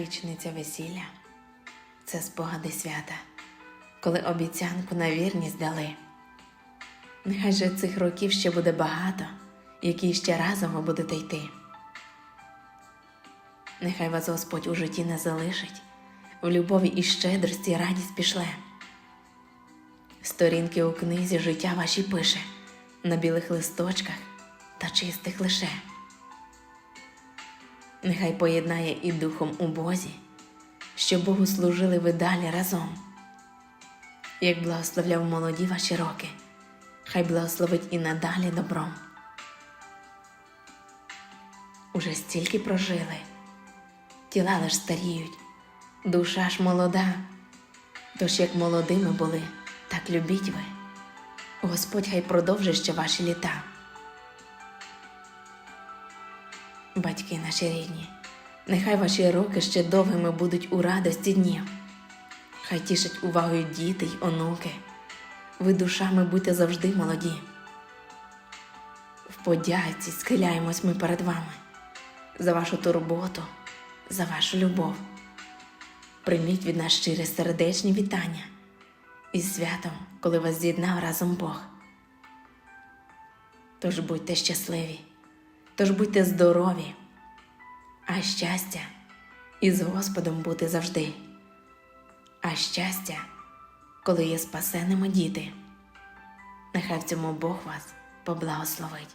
Річниця весілля це спогади свята, коли обіцянку на вірність дали. Нехай же цих років ще буде багато, які ще разом ви будете йти. Нехай вас Господь у житті не залишить, в любові і щедрості радість пішле. Сторінки у книзі життя ваші пише на білих листочках та чистих лише. Нехай поєднає і духом у Бозі, щоб Богу служили ви далі разом. Як благословляв молоді ваші роки, хай благословить і надалі добром. Уже стільки прожили, тіла лиш старіють, душа ж молода. Тож як молодими були, так любіть ви. Господь хай продовжить ще ваші літа. Батьки наші рідні, нехай ваші роки ще довгими будуть у радості днів. Хай тішать увагою діти й онуки. Ви душами будьте завжди молоді. В подяці схиляємось ми перед вами за вашу турботу, за вашу любов. Прийміть від нас щире сердечні вітання із святом, коли вас з'єднав разом Бог. Тож будьте щасливі, тож будьте здорові, а щастя із Господом бути завжди. А щастя, коли є спасеними діти. Нехай в цьому Бог вас поблагословить.